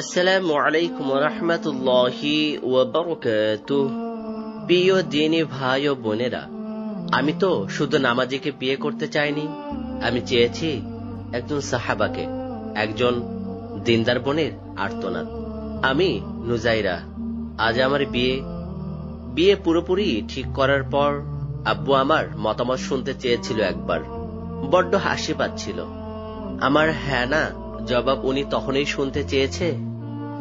আসসালামু আলাইকুম রহমতুল্লাহি প্রিয় দিনী ভাই ও বোনেরা, আমি তো শুধু নামাজিকে বিয়ে করতে চাইনি, আমি চেয়েছি একজন সাহাবাকে, একজন দিনদার বোনের আর্তনাদ। আমি নুজাইরা, আজ আমার বিয়ে। বিয়ে পুরোপুরি ঠিক করার পর আব্বু আমার মতামত শুনতে চেয়েছিল একবার। বড্ড হাসি পাচ্ছিল আমার হ্যাঁ না জবাব উনি তখনই শুনতে চেয়েছে,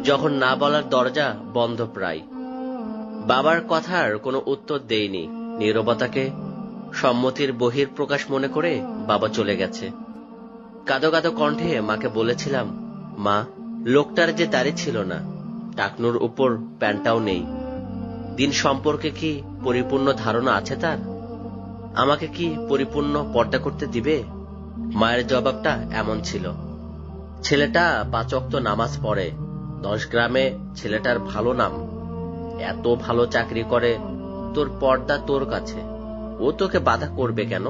যখন না বলার দরজা বন্ধ প্রায়। বাবার কথার কোনো উত্তর দেইনি নীরবতাকে সম্মতির বহির প্রকাশ মনে করে বাবা চলে গেছে। কাদো কাদো কণ্ঠে মাকে বলেছিলাম, মা, লোকটার যে দাড়ি ছিল না, টাকনুর উপর প্যান্টটাও নেই। দিন সম্পর্কে কি পরিপূর্ণ ধারণা আছে তার? আমাকে কি পরিপূর্ণ পর্দা করতে দিবে? মায়ের জবাবটা এমন ছিল। ছেলেটা পাঁচক্ত নামাজ পড়ে। দশ গ্রামে ছেলেটার ভালো নাম। এত ভালো চাকরি করে, তোর পর্দা তোর কাছে। ও তোকে বাধা করবে কেন?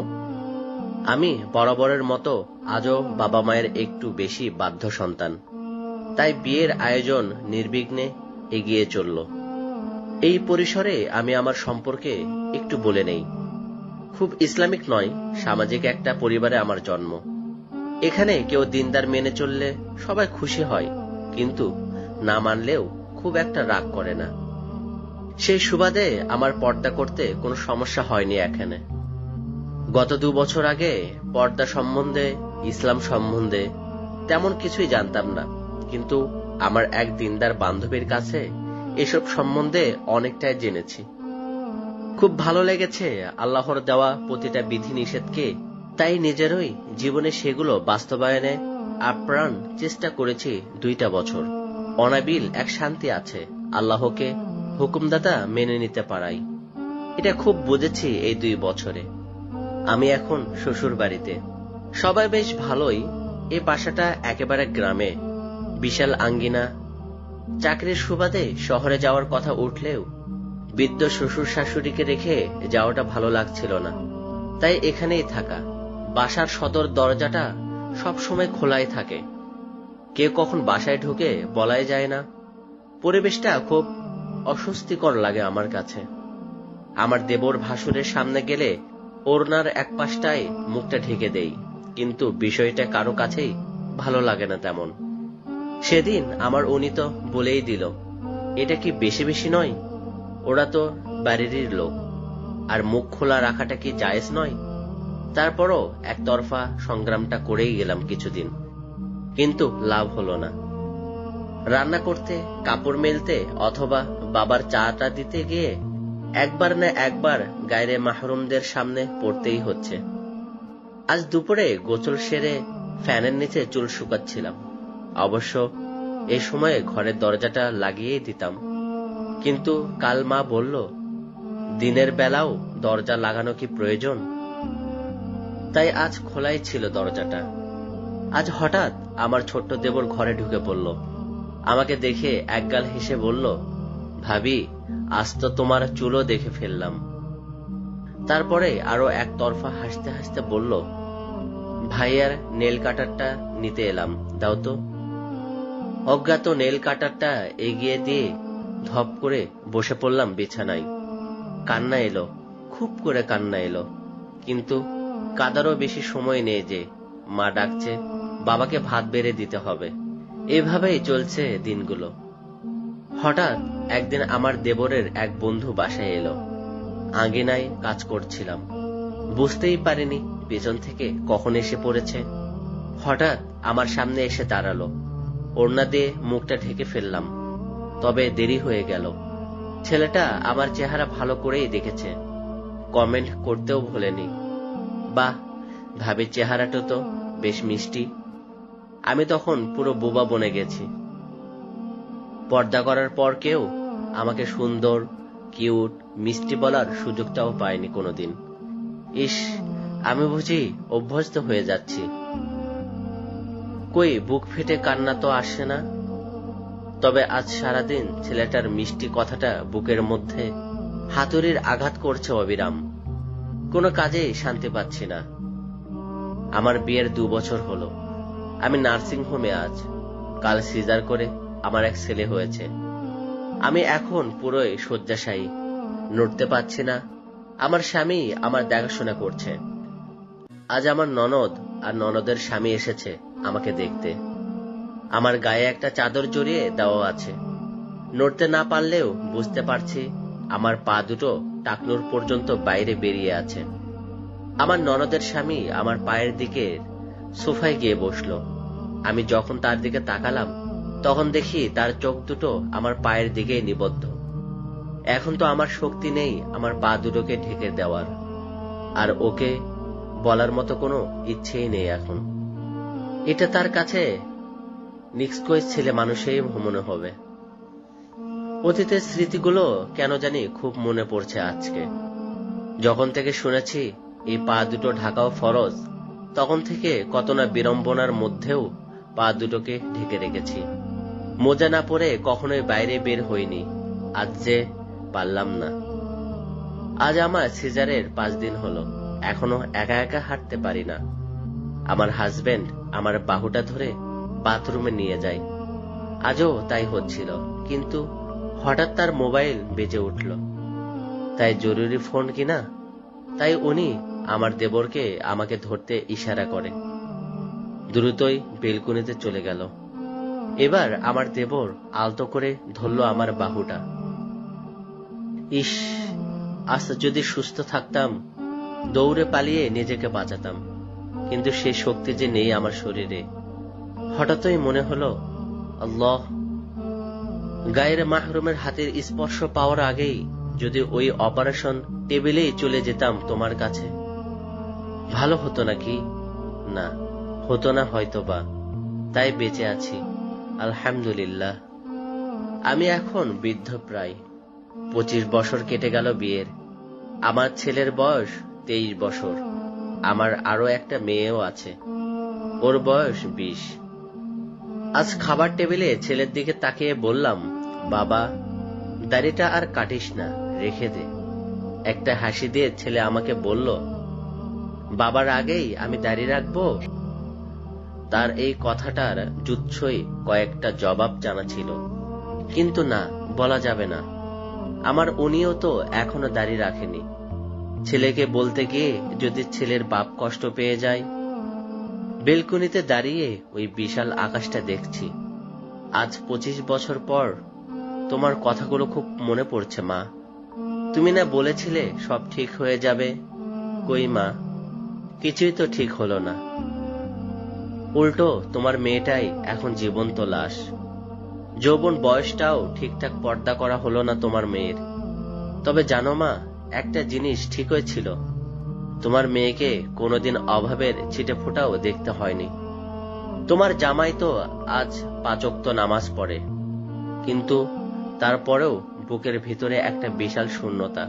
আমি বরাবরের মতো আজও বাবা মায়ের একটু বেশি বাধ্য সন্তান। তাই বিয়ের আয়োজন নির্বিঘ্নে এগিয়ে চলল। এই পরিসরে আমি আমার সম্পর্কে একটু বলে নেই। খুব ইসলামিক নয়, সামাজিক একটা পরিবারে আমার জন্ম। এখানে কেউ দিনদার মেনে চললে সবাই খুশি হয়, কিন্তু না মানলেও খুব একটা রাগ করে না। সেই সুবাদে আমার পর্দা করতে কোনো সমস্যা হয়নি এখানে। গত দু বছর আগে পর্দা সম্বন্ধে, ইসলাম সম্বন্ধে তেমন কিছুই জানতাম না, কিন্তু আমার এক দিনদার বান্ধবীর কাছে এসব সম্বন্ধে অনেকটাই জেনেছি। খুব ভালো লেগেছে আল্লাহর দেওয়া প্রতিটা বিধি নিষেধকে তাই নিজেরই জীবনে সেগুলো বাস্তবায়নে আপ্রাণ চেষ্টা করেছি দুইটা বছর। অনাবিল এক শান্তি আছে, আল্লাহকে হুকুমদাতা মেনে নিতে পারাই। এটা খুব বুঝেছি এই দুই বছরে। আমি এখন শ্বশুর বাড়িতে। সবাই বেশ ভালোই, এ বাসাটা একেবারে গ্রামে। বিশাল আঙ্গিনা। চাকরির সুবাদে শহরে যাওয়ার কথা উঠলেও বৃদ্ধ শ্বশুর শাশুড়িকে রেখে যাওয়াটা ভালো লাগছিল না। তাই এখানেই থাকা। বাসার সদর দরজাটা সব সময় খোলাই থাকে। কে কখন বাসায় ঢুকে বলাই যায় না। পরিবেশটা খুব অস্বস্তিকর লাগে আমার কাছে। আমার দেবর ভাসুরের সামনে গেলে ওড়নার এক পাশটায় মুখটা ঢেকে দেই, কিন্তু বিষয়টা কারও কাছেই ভালো লাগে না তেমন। সেদিন আমার উনি তো বলেই দিল, এটা কি বেশি বেশি নয়? ওরা তো বাড়িরই লোক। আর মুখ খোলা রাখাটা কি জায়েজ নয়? তারপরও একতরফা সংগ্রামটা করেই গেলাম কিছুদিন। কিন্তু লাভ হলো না। রান্না করতে, কাপড় মেলতে অথবা বাবার চাটা দিতে গিয়ে একবার না একবার গায়রে মাহরুমদের সামনে পড়তেই হচ্ছে। আজ দুপুরে গোচল সেরে ফ্যানের নিচে চুল শুকাচ্ছিলাম। অবশ্য এ সময়ে ঘরের দরজাটা লাগিয়েই দিতাম। কিন্তু কাল মা বলল, দিনের বেলাও দরজা লাগানো কি প্রয়োজন? তাই আজ খোলাই ছিল দরজাটা। আজ হঠাৎ আমার ছোট্ট দেবর ঘরে ঢুকে পড়ল। আমাকে দেখে একগাল হেসে বলল, ভাবি, আজ তো তোমার চুলও দেখে ফেললাম। তারপরে আরও এক তরফা হাসতে হাসতে বলল, ভাইয়ার নেল কাটারটা নিতে এলাম, দাও তো। অজ্ঞাত নেল কাটারটা এগিয়ে দিয়ে ধপ করে বসে পড়লাম বিছানায়। কান্না এলো, খুব করে কান্না এলো, কিন্তু কাদারও বেশি সময় নেই যে মা ডাকছে, বাবাকে ভাত বেড়ে দিতে হবে। এভাবেই চলছে দিনগুলো। হঠাৎ একদিন আমার দেবরের এক বন্ধু বাসায় এলো। আঙ্গিনায় কাজ করছিলাম। বুঝতেই পারিনি পেছন থেকে কখন এসে পড়েছে। হঠাৎ আমার সামনে এসে দাঁড়াল। ওড়না দিয়ে মুখটা ঢেকে ফেললাম। তবে দেরি হয়ে গেল। ছেলেটা আমার চেহারা ভালো করেই দেখেছে। কমেন্ট করতেও ভোলেনি। বাহ ভাবির চেহারাটা তো বেশ মিষ্টি। আমি তখন পুরো বোবা বনে গেছি। পর্দা করার পর কেউ আমাকে সুন্দর, কিউট, মিষ্টি বলার সুযোগটাও পায়নি কোনোদিন। ইস, আমি বুঝি অভ্যস্ত হয়ে যাচ্ছি। কই বুক ফেটে কান্না তো আসে না? তবে আজ সারাদিন ছেলেটার মিষ্টি কথাটা বুকের মধ্যে হাতুড়ির আঘাত করছে অবিরাম। কোনো কাজেই শান্তি পাচ্ছি না। আমার বিয়ের দু বছর হলো। আমি নার্সিং হোমে আজ। কাল সিজার করে আমার এক ছেলে হয়েছে। আমি এখন পুরোই শয্যাশায়ী। নড়তে পারছি না। আমার স্বামী আমার দেখাশোনা করছে। আজ আমার ননদ আর ননদের স্বামী এসেছে আমাকে দেখতে। আমার গায়ে একটা চাদর জড়িয়ে দেওয়া আছে। নড়তে না পারলেও বুঝতে পারছি আমার পা দুটো টাকনুর পর্যন্ত বাইরে বেরিয়ে আছে। আমার ননদের স্বামী আমার পায়ের দিকে সোফায় গিয়ে বসল। আমি যখন তার দিকে তাকালাম, তখন দেখি তার চোখ দুটো আমার পায়ের দিকেই নিবদ্ধ। এখন তো আমার শক্তি নেই আমার পা দুটোকে ঢেকে দেওয়ার। আর ওকে বলার মতো কোনো ইচ্ছেই নেই এখন। এটা তার কাছে নিক্সকোয়েস ছেলে মানুষেই মনে হবে। অতীতের স্মৃতিগুলো কেন জানি খুব মনে পড়ছে আজকে। যখন থেকে শুনেছি এই পা দুটো ঢাকাও ফরজ, তখন থেকে কত না বিড়ম্বনার মধ্যেও পা দুটোকে ঢেকে রেখেছি। মোজা না পরে কখনোই বাইরে বের হইনি, আজ যে পারলাম না। আজ আমার সিজারের পাঁচ দিন হলো, এখনও একা একা হাঁটতে পারি না। আমার হাজবেন্ড আমার বাহুটা ধরে বাথরুমে নিয়ে যায়। আজও তাই হচ্ছিল, কিন্তু হঠাৎ তার মোবাইল বেজে উঠল। তাই জরুরি ফোন কিনা? তাই উনি আমার দেবরকে আমাকে ধরতে ইশারা করে দ্রুতই বেলকুনিতে চলে গেল। এবার আমার দেবর আলতো করে ধরল আমার বাহুটা। ইস, আজ যদি সুস্থ থাকতাম, দৌড়ে পালিয়ে নিজেকে বাঁচাতাম। কিন্তু সে শক্তি যে নেই আমার শরীরে। হঠাৎই মনে হলো, আল্লাহ গায়ের মাহরুমের হাতের স্পর্শ পাওয়ার আগেই যদি ওই অপারেশন টেবিলেই চলে যেতাম তোমার কাছে, ভালো হতো নাকি? না, হতো না হয়তো বা তাই বেঁচে আছি, আলহামদুলিল্লাহ। আমি এখন বৃদ্ধ প্রায়, পঁচিশ বছর কেটে গেল বিয়ের। আমার ছেলের বয়স তেইশ বছর, আমার আরও একটা মেয়েও আছে, ওর বয়স বিশ। আজ খাবার টেবিলে ছেলের দিকে তাকিয়ে বললাম, বাবা, দাড়িটা আর কাটিস না, রেখে দে। একটা হাসি দিয়ে ছেলে আমাকে বলল, বাবার আগেই আমি দাড়ি রাখব? তার এই কথাটার জুচ্ছই কয়েকটা জবাব জানা ছিল। কিন্তু না, বলা যাবে না। আমার উনিও তো এখনও দাড়ি রাখেনি। ছেলেকে বলতে গিয়ে যদি ছেলের বাপ কষ্ট পেয়ে যায় বেলকুনিতে দাঁড়িয়ে ওই বিশাল আকাশটা দেখছি। আজ পঁচিশ বছর পর তোমার কথাগুলো খুব মনে পড়ছে, মা। তুমি না বলেছিলে সব ঠিক হয়ে যাবে। কই, মা? কিছুই তো ঠিক হলো না। উল্টো, তোমার মেয়েটাই এখন জীবন্ত লাশ। যৌবন বয়সটাও ঠিকঠাক পর্দা করা হলো না তোমার মেয়ের। তবে জানো, মা, একটা জিনিস ঠিকই ছিল। তোমার মেয়েকে কোনোদিন অভাবের ছিটে ফোটাও দেখতে হয়নি। তোমার জামাই তো আজ পাচক্ত নামাজ পড়ে, কিন্তু তারপরেও বুকের ভিতরে একটা বিশাল শূন্যতা।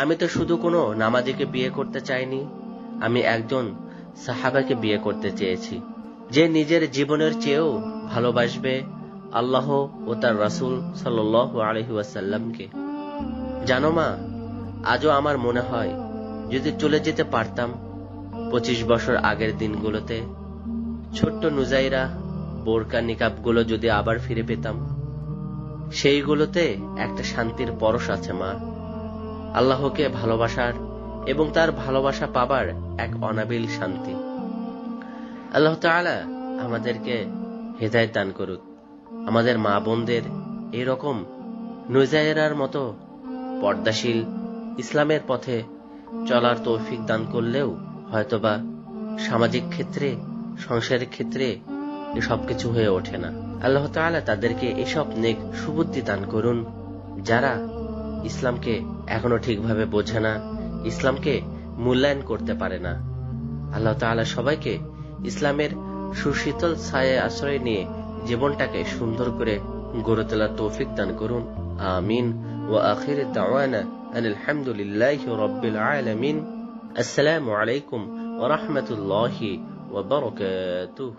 আমি তো শুধু কোনো নামাজিকে বিয়ে করতে চাইনি, আমি একজন সাহাবাকে বিয়ে করতে চেয়েছি, যে নিজের জীবনের চেয়েও ভালোবাসবে আল্লাহ ও তার রাসুল সাল আলহি ওয়াসাল্লামকে। জানো মা, আজও আমার মনে হয় যদি চলে যেতে পারতাম, পঁচিশ বছর আগের দিনগুলোতে, ছোট্ট নুজাইরা বোরকা নিকাবগুলো যদি আবার ফিরে পেতাম, সেইগুলোতে একটা শান্তির পরশ আছে, মা। আল্লাহকে ভালোবাসার এবং তার ভালোবাসা পাবার এক অনাবিল শান্তি। আল্লাহ তাআলা আমাদেরকে হেদায় দান করুক। আমাদের মা বোনদের এরকম নুজাইরার মতো পর্দাশীল ইসলামের পথে চলার তৌফিক দান করলেও হয়তোবা সামাজিক ক্ষেত্রে, সংসারের ক্ষেত্রে এসব কিছু হয়ে ওঠে না। আল্লাহ তাআলা তাদেরকে এসব নেক সুবুদ্ধি দান করুন, যারা ইসলামকে এখনও ঠিকভাবে বোঝে না, ইসলামকে মূল্যায়ন করতে পারে না। আল্লাহ তাআলা সবাইকে ইসলামের সুশীতল ছায়ে আশ্রয় নিয়ে জীবনটাকে সুন্দর করে গড়ে তোলার তৌফিক দান করুন। আমিন। وآخر الدعوانا أن الحمد لله رب العالمين. السلام عليكم ورحمة الله وبركاته.